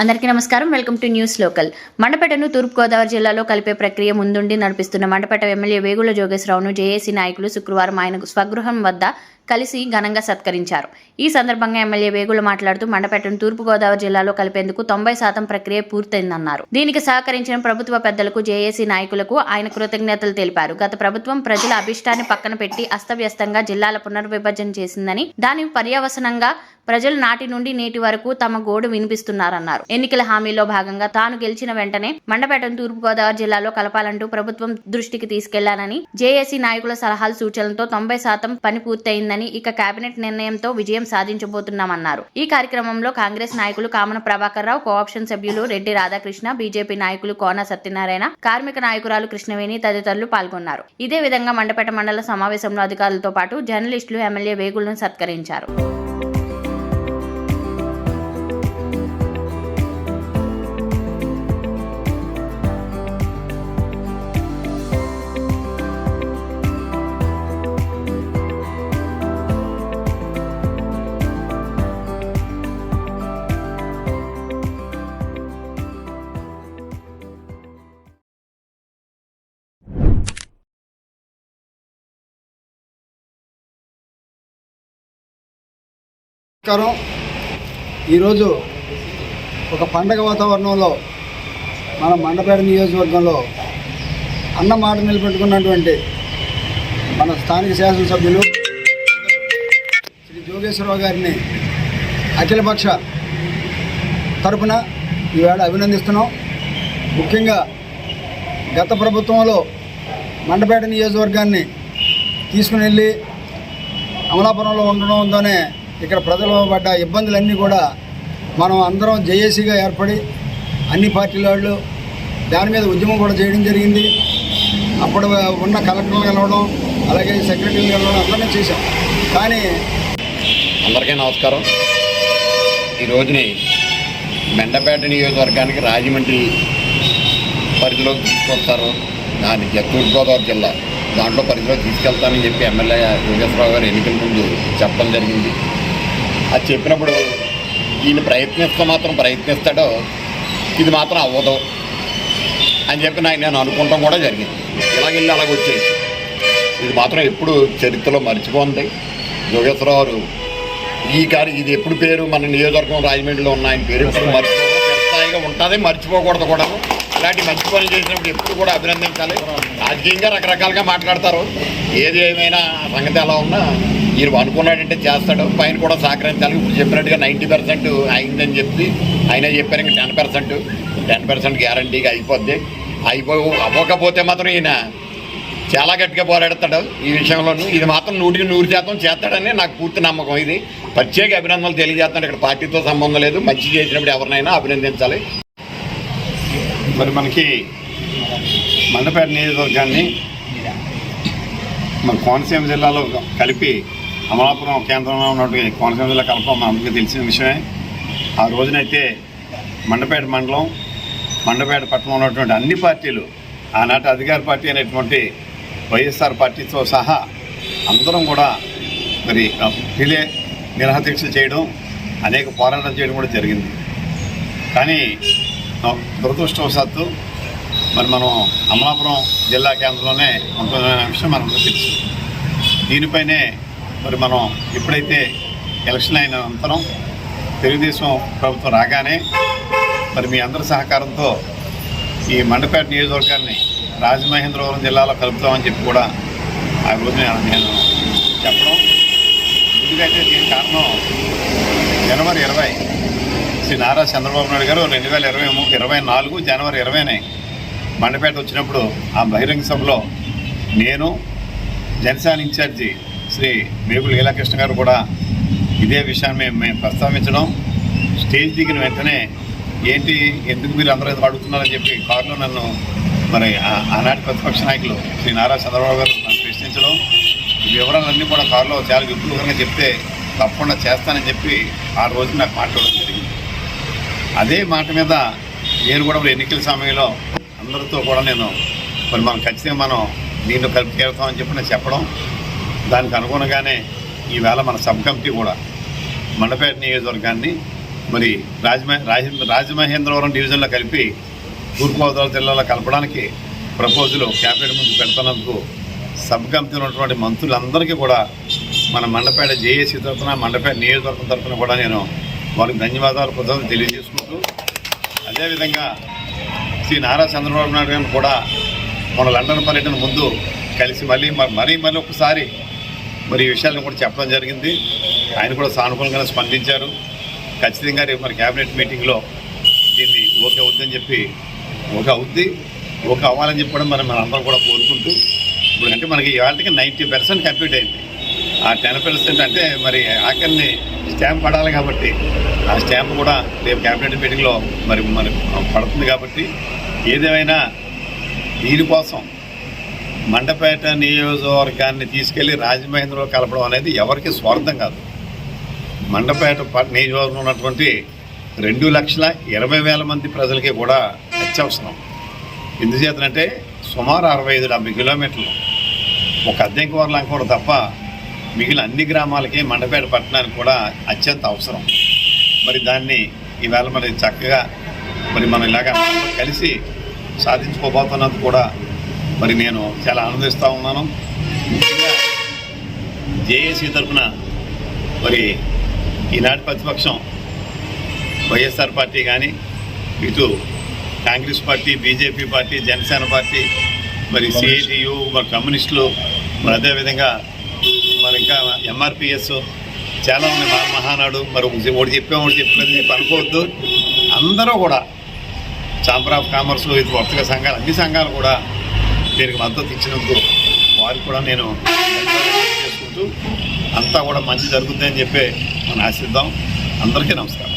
అందరికీ నమస్కారం. Welcome to news local. మండపేటను తూర్పుగోదావరి జిల్లాలో కలిపే ప్రక్రియ ముందుండి నడిపిస్తున్న మండపేట ఎమ్మెల్యే వేగుల జోగేశ్వరరావును జేఏసీ నాయకులు శుక్రవారం ఆయన స్వగృహం వద్ద కలిసి ఘనంగా సత్కరించారు. ఈ సందర్భంగా ఎమ్మెల్యే వేగుల మాట్లాడుతూ మండపేటను తూర్పుగోదావరి జిల్లాలో కలిపేందుకు తొంభై శాతం ప్రక్రియ పూర్తయిందన్నారు. దీనికి సహకరించిన ప్రభుత్వ పెద్దలకు జేఏసీ నాయకులకు ఆయన కృతజ్ఞతలు తెలిపారు. గత ప్రభుత్వం ప్రజల అభిష్టాన్ని పక్కన పెట్టి అస్తవ్యస్తంగా జిల్లాల పునర్విభజన చేసిందని దాని పర్యవసనంగా ప్రజలు నాటి నుండి నేటి వరకు తమ గోడు వినిపిస్తున్నారన్నారు. ఎన్నికల హామీలో భాగంగా తాను గెలిచిన వెంటనే మండపేటను తూర్పుగోదావరి జిల్లాలో కలపాలంటూ ప్రభుత్వం దృష్టికి తీసుకెళ్ళానని జేఏసీ నాయకుల సలహాలు సూచనలతో తొంభై శాతం పని పూర్తయిందని ఇక కేబినెట్ నిర్ణయంతో విజయం సాధించబోతున్నామన్నారు. ఈ కార్యక్రమంలో కాంగ్రెస్ నాయకులు కామన ప్రభాకర్ రావు కోఆప్షన్ సభ్యులు రెడ్డి రాధాకృష్ణ బీజేపీ నాయకులు కోన సత్యనారాయణ కార్మిక నాయకురాలు కృష్ణవేణి తదితరులు పాల్గొన్నారు. ఇదే విధంగా మండపేట మండల సమావేశంలో అధికారులతో పాటు జర్నలిస్టులు ఎమ్మెల్యే వేగులను సత్కరించారు. నమస్కారం. ఈరోజు ఒక పండగ వాతావరణంలో మన మండపేట నియోజకవర్గంలో అన్న మాట నిలబెట్టుకున్నటువంటి మన స్థానిక శాసనసభ్యులు శ్రీ జోగేశ్వరరావు గారిని అఖిలపక్ష తరపున ఈవేళ అభినందిస్తున్నాం. ముఖ్యంగా గత ప్రభుత్వంలో మండపేట నియోజకవర్గాన్ని తీసుకుని వెళ్ళి అమలాపురంలో ఉండడంతోనే ఇక్కడ ప్రజలు పడ్డ ఇబ్బందులన్నీ కూడా మనం అందరం జేఏసీగా ఏర్పడి అన్ని పార్టీల వాళ్ళు దాని మీద ఉద్యమం కూడా చేయడం జరిగింది. అప్పుడు ఉన్న కలెక్టర్లు కలవడం అలాగే సెక్రటరీలు కలవడం అందరినీ చేశాం. కానీ అందరికీ నమస్కారం. ఈ రోజుని మెండపేట నియోజకవర్గానికి రాజమండ్రి పరిధిలోకి తీసుకొస్తారు. దాని తూర్పుగోదావరి జిల్లా. దాంట్లో పరిధిలో తీసుకెళ్తానని చెప్పి ఎమ్మెల్యే యోగేశ్వరరావు గారు ఎన్నికల ముందు చెప్పడం జరిగింది. అది చెప్పినప్పుడు ఈయన ప్రయత్నిస్తే మాత్రం ప్రయత్నిస్తాడో ఇది మాత్రం అవ్వదు అని చెప్పి నాకు నేను అనుకుంటాం కూడా జరిగింది. ఇలాగెళ్ళి అలాగ వచ్చేసి. ఇది మాత్రం ఎప్పుడు చరిత్రలో మర్చిపోంది యోగేశ్వరరావు ఈ కారు ఇది ఎప్పుడు పేరు? మన నియోజకవర్గం రాజమండ్రిలో ఉన్న ఆయన పేరు ఎప్పుడు మర్చిపోయిగా ఉంటుంది మర్చిపోకూడదు కూడా ఇలాంటి మంచి పనులు చేసినప్పుడు ఎప్పుడు కూడా అభినందించాలి. రాజకీయంగా రకరకాలుగా మాట్లాడతారు. ఏది ఏమైనా సంగతి ఎలా ఉన్నా ఈయన అనుకున్నాడంటే చేస్తాడు. పైన కూడా సహకరించాలి. ఇప్పుడు చెప్పినట్టుగా నైంటీ పర్సెంట్ అయిందని చెప్పి ఆయన చెప్పారు ఇంకా టెన్ పర్సెంట్ టెన్ పర్సెంట్ గ్యారంటీగా అయిపోద్ది. అయిపో అవ్వకపోతే మాత్రం ఈయన చాలా గట్టిగా పోరాడతాడు ఈ విషయంలోనూ. ఇది మాత్రం నూటికి నూరు శాతం చేస్తాడని నాకు పూర్తి నమ్మకం ఇది. ప్రత్యేక అభినందనలు తెలియజేస్తాడు ఇక్కడ పార్టీతో సంబంధం లేదు. మంచి చేసినప్పుడు ఎవరినైనా అభినందించాలి. మరి మనకి మండపేట నియోజకవర్గాన్ని మన కోనసీమ జిల్లాలో కలిపి అమలాపురం కేంద్రంలో ఉన్నటువంటి కోనసీమ జిల్లా కలపడం మనకి తెలిసిన విషయమే. ఆ రోజునైతే మండపేట మండలం మండపేట పట్టణంలో ఉన్నటువంటి అన్ని పార్టీలు ఆనాటి అధికార పార్టీ అనేటువంటి వైఎస్ఆర్ పార్టీతో సహా అందరం కూడా మరి రిలే నిరహదీక్షలు చేయడం అనేక పోరాటం చేయడం కూడా జరిగింది. కానీ దురదృష్టవశాత్తు మరి మనం అమలాపురం జిల్లా కేంద్రంలోనే ఉంటున్న విషయం మనకు తెలుసు. దీనిపైనే మరి మనం ఎప్పుడైతే ఎలక్షన్ అయిన అనంతరం తెలుగుదేశం ప్రభుత్వం రాగానే మరి మీ అందరి సహకారంతో ఈ మండపేట నియోజకవర్గాన్ని రాజమహేంద్రవరం జిల్లాలో కలుపుతామని చెప్పి కూడా ఆ రోజు నేను నేను చెప్పడం. ఎందుకంటే దీనికి కారణం జనవరి ఇరవై శ్రీ నారా చంద్రబాబు నాయుడు గారు రెండు వేల ఇరవై ఇరవై నాలుగు జనవరి ఇరవైనే మండపేట వచ్చినప్పుడు ఆ బహిరంగ సభలో నేను జనసేన ఇన్ఛార్జి శ్రీ మేగులు లీలాకృష్ణ గారు కూడా ఇదే విషయాన్ని మేము మేము ప్రస్తావించడం. స్టేజ్ దిగిన వెంటనే ఏంటి ఎందుకు మీరు అందరూ అడుగుతున్నారని చెప్పి కారులో నన్ను మరి ఆ- ఆనాటి ప్రతిపక్ష నాయకులు శ్రీ నారా చంద్రబాబు గారు నన్ను ప్రశ్నించడం. ఈ వివరాలన్నీ కూడా కారులో చాలా విపులంగా చెప్తే తప్పకుండా చేస్తానని చెప్పి ఆ రోజు నాకు మాట్లాడడం జరిగింది. అదే మాట మీద నేను కూడా ఎన్నికల సమయంలో అందరితో కూడా నేను మరి మనం ఖచ్చితంగా మనం దీంట్లో కలిపి తీరుతామని చెప్పి నేను చెప్పడం. దానికి అనుగుణంగానే ఈవేళ మన సబ్ కమిటీ కూడా మండపేట నియోజకవర్గాన్ని మరి రాజమ రాజ రాజమహేంద్రవరం డివిజన్లో కలిపి తూర్పుగోదావరి జిల్లాలో కలపడానికి ప్రపోజల్ క్యాబినెట్ ముందు పెడుతున్నందుకు సబ్ కమిటీలో ఉన్నటువంటి మంత్రులందరికీ కూడా మన మండపేట జేఏసీ తరఫున మండపేట నియోజకవర్గం తరఫున కూడా నేను వారికి ధన్యవాదాలు కృతజ్ఞతలు తెలియజేసుకుంటూ అదేవిధంగా శ్రీ నారా చంద్రబాబు నాయుడు గారిని కూడా మన లండన్ పర్యటన ముందు కలిసి మళ్ళీ మ- మరీ మళ్ళీ ఒకసారి మరి ఈ విషయాలను కూడా చెప్పడం జరిగింది. ఆయన కూడా సానుకూలంగా స్పందించారు. ఖచ్చితంగా రేపు మరి క్యాబినెట్ మీటింగ్లో దీన్ని ఓకే అవుద్దని చెప్పి ఓకే అవుద్ది. ఓకే అవ్వాలని చెప్పి కూడా మనం మనందరం కూడా కోరుకుంటూ ఇప్పుడు అంటే మనకి ఇవాళకి నైంటీ పర్సెంట్ కంప్లీట్ అయింది. ఆ టెన్ పర్సెంట్ అంటే మరి ఆఖరిని స్టాంప్ పడాలి కాబట్టి ఆ స్టాంప్ కూడా రేపు క్యాబినెట్ మీటింగ్లో మరి మరి పడుతుంది కాబట్టి ఏదేమైనా దీనికోసం మండపేట నియోజకవర్గాన్ని తీసుకెళ్ళి రాజమహేంద్రలో కలపడం అనేది ఎవరికి స్వార్థం కాదు. మండపేట నియోజకవర్గం ఉన్నటువంటి రెండు లక్షల ఇరవై వేల మంది ప్రజలకి కూడా అత్యవసరం. ఎందుచేతనంటే సుమారు అరవై ఐదు డెబ్బై కిలోమీటర్లు. ఒక అద్దెంకి కూడా తప్ప మిగిలిన అన్ని గ్రామాలకి మండపేట పట్టణానికి కూడా అత్యంత అవసరం. మరి దాన్ని ఈవేళ మరి చక్కగా మరి మనం ఇలాగా కలిసి సాధించుకోబోతున్నందుకు కూడా మరి నేను చాలా ఆనందిస్తూ ఉన్నాను. ముఖ్యంగా జేఏసీ తరఫున మరి ఈనాటి ప్రతిపక్షం వైఎస్ఆర్ పార్టీ కానీ ఇటు Congress party BJP party Janasena party మరి సిఐటియు మరి కమ్యూనిస్టులు మరి అదేవిధంగా మరి ఇంకా ఎంఆర్పిఎస్ చాలా ఉన్నాయి మా మహానాడు. మరి ఒకటి చెప్పాము ఒకటి చెప్పలేదు చెప్పి అనుకోవద్దు అందరూ కూడా ఛాంబర్ ఆఫ్ కామర్స్ ఇది వర్తక సంఘాలు అన్ని సంఘాలు కూడా దీనికి మద్దతు ఇచ్చినందుకు వారికి కూడా నేను చేసుకుంటూ అంతా కూడా మంచి జరుగుతుందని చెప్పి మనం ఆశిద్దాం. అందరికీ నమస్కారం.